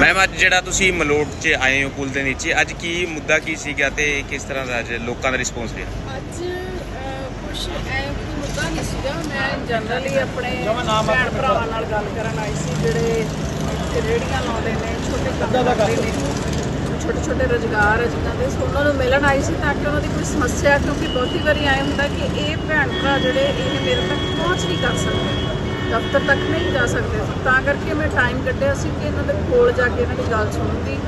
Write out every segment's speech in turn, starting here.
Ma'am ਅੱਜ ਜਿਹੜਾ ਤੁਸੀਂ ਮਲੋਟ 'ਚ ਆਏ ਹੋ ਪੁਲ ਦੇ ਨੀਚੇ ਅੱਜ ਕੀ ਮੁੱਦਾ ਕੀ ਸੀਗਾ ਤੇ ਕਿਸ ਤਰ੍ਹਾਂ ਦਾ ਅੱਜ ਲੋਕਾਂ ਦਾ ਰਿਸਪੌਂਸ ਰਿਹਾ? ਅੱਜ ਕੁਛ ਐ ਕੋਈ ਮੁੱਦਾ ਨਹੀਂ ਸੀਗਾ। ਮੈਂ ਜਨਰਲੀ ਆਪਣੇ ਭੈਣ ਭਰਾਵਾਂ ਨਾਲ ਗੱਲ ਕਰਨ ਆਈ ਸੀ ਜਿਹੜੇ ਰੇੜੀਆਂ ਲਾਉਂਦੇ ਨੇ ਛੋਟੇ ਕੰਮ ਕਰਦੇ ਨੇ ਛੋਟੇ ਛੋਟੇ ਰੁਜ਼ਗਾਰ ਹੈ ਜਿਨ੍ਹਾਂ ਦੇ ਸੋ ਉਹਨਾਂ ਨੂੰ ਮਿਲਣ ਆਈ ਸੀ ਤਾਂ ਕਿ ਉਹਨਾਂ ਦੀ ਕੋਈ ਸਮੱਸਿਆ ਕਿਉਂਕਿ ਬਹੁਤੀ ਵਾਰੀ ਆਏ ਹੁੰਦਾ ਕਿ ਇਹ ਭੈਣ ਭਰਾ ਜਿਹੜੇ ਇਹ ਮੇਰੇ ਤੱਕ ਪਹੁੰਚ ਨਹੀਂ ਕਰ ਸਕਦੇ। ਦਫ਼ਤਰ ਤੱਕ ਨਹੀਂ ਜਾ ਸਕਦੇ ਸੀ ਤਾਂ ਕਰਕੇ ਮੈਂ ਟਾਈਮ ਕੱਢਿਆ ਸੀ ਕਿ ਇਹਨਾਂ ਦੇ ਕੋਲ ਜਾ ਕੇ ਇਹਨਾਂ ਦੀ ਗੱਲ ਸੁਣੂੰਗੀ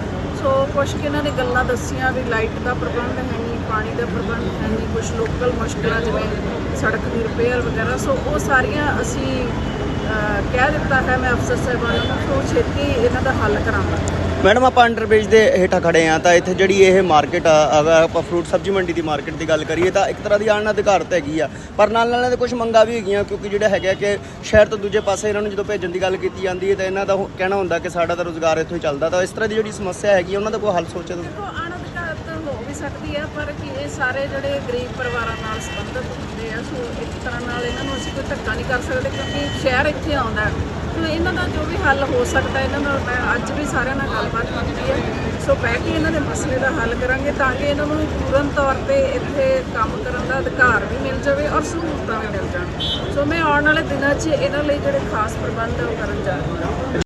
ਸੋ ਕੁਛ ਕਿ ਇਹਨਾਂ ਨੇ ਗੱਲਾਂ ਦੱਸੀਆਂ ਵੀ ਲਾਈਟ ਦਾ ਪ੍ਰਬੰਧ ਹੈ ਨਹੀਂ, ਪਾਣੀ ਦਾ ਪ੍ਰਬੰਧ ਹੈ ਨਹੀਂ ਕੁਝ ਲੋਕਲ ਮੁਸ਼ਕਲਾਂ ਜਿਵੇਂ ਸੜਕ ਦੀ ਰਿਪੇਅਰ ਵਗੈਰਾ। ਸੋ ਉਹ ਸਾਰੀਆਂ ਅਸੀਂ ਕਹਿ ਦਿੱਤਾ ਹੈ ਮੈਂ ਅਫਸਰ ਸਾਹਿਬਾਨਾਂ ਨੂੰ ਕਿ ਉਹ ਛੇਤੀ ਇਹਨਾਂ ਦਾ ਹੱਲ ਕਰਾਂਗਾ ਮੈਡਮ ਆਪਾਂ ਅੰਡਰਬ੍ਰਿਜ ਦੇ ਹੇਠਾਂ ਖੜੇ ਆ ਤਾਂ ਇੱਥੇ ਜਿਹੜੀ ਇਹ ਮਾਰਕੀਟ ਆ ਅਗਰ ਆਪਾਂ ਫਰੂਟ ਸਬਜ਼ੀ ਮੰਡੀ ਦੀ ਮਾਰਕੀਟ ਦੀ ਗੱਲ ਕਰੀਏ ਤਾਂ ਇੱਕ ਤਰ੍ਹਾਂ ਦੀ ਆਣ ਅਧਿਕਾਰਤ ਹੈਗੀ ਆ। ਪਰ ਨਾਲ ਨਾਲ ਇਹਦੇ ਕੁਝ ਮੰਗਾਂ ਵੀ ਹੈਗੀਆਂ ਕਿਉਂਕਿ ਜਿਹੜਾ ਹੈਗਾ ਕਿ ਸ਼ਹਿਰ ਤੋਂ ਦੂਜੇ ਪਾਸੇ ਇਹਨਾਂ ਨੂੰ ਜਦੋਂ ਭੇਜਣ ਦੀ ਗੱਲ ਕੀਤੀ ਜਾਂਦੀ ਹੈ ਤਾਂ ਇਹਨਾਂ ਦਾ ਕਹਿਣਾ ਹੁੰਦਾ ਕਿ ਸਾਡਾ ਤਾਂ ਰੋਜ਼ਗਾਰ ਇੱਥੋਂ ਹੀ ਚੱਲਦਾ। ਤਾਂ ਇਸ ਤਰ੍ਹਾਂ ਦੀ ਜਿਹੜੀ ਸਮੱਸਿਆ ਹੈਗੀ ਆ, ਉਹਨਾਂ ਦਾ ਕੋਈ ਹੱਲ ਸੋਚਿਆ ਤੁਸੀਂ? ਸਕਦੀ ਹੈ ਪਰ ਕਿ ਇਹ ਸਾਰੇ ਜਿਹੜੇ ਗਰੀਬ ਪਰਿਵਾਰਾਂ ਨਾਲ ਸੰਬੰਧਿਤ ਹੁੰਦੇ ਆ ਸੋ ਇੱਕ ਤਰ੍ਹਾਂ ਨਾਲ ਇਹਨਾਂ ਨੂੰ ਧੱਕਾ ਨਹੀਂ ਕਰ ਸਕਦੇ ਕਿਉਂਕਿ ਸ਼ਹਿਰ ਇੱਥੇ ਆਉਂਦਾ ਹੈ। ਸੋ ਇਹਨਾਂ ਦਾ ਜੋ ਵੀ ਹੱਲ ਹੋ ਸਕਦਾ, ਇਹਨਾਂ ਨਾਲ ਮੈਂ ਅੱਜ ਵੀ ਸਾਰਿਆਂ ਨਾਲ ਗੱਲਬਾਤ ਕੀਤੀ ਹੈ। ਸੋ ਬਹਿ ਕੇ ਇਹਨਾਂ ਦੇ ਮਸਲੇ ਦਾ ਹੱਲ ਕਰਾਂਗੇ ਤਾਂ ਕਿ ਇਹਨਾਂ ਨੂੰ ਪੂਰਨ ਤੌਰ ਤੇ ਇੱਥੇ ਕੰਮ ਕਰਨ ਦਾ ਅਧਿਕਾਰ ਵੀ ਮਿਲ ਜਾਵੇ ਔਰ ਸਹੂਲਤਾਂ ਵੀ ਮਿਲ ਜਾਣ। ਸੋ ਮੈਂ ਆਉਣ ਵਾਲੇ ਦਿਨਾਂ 'ਚ ਇਹਨਾਂ ਲਈ ਜਿਹੜੇ ਖਾਸ ਪ੍ਰਬੰਧ ਆ ਉਹ ਕਰਨ ਜਾ ਰਹੀ ਹਾਂ।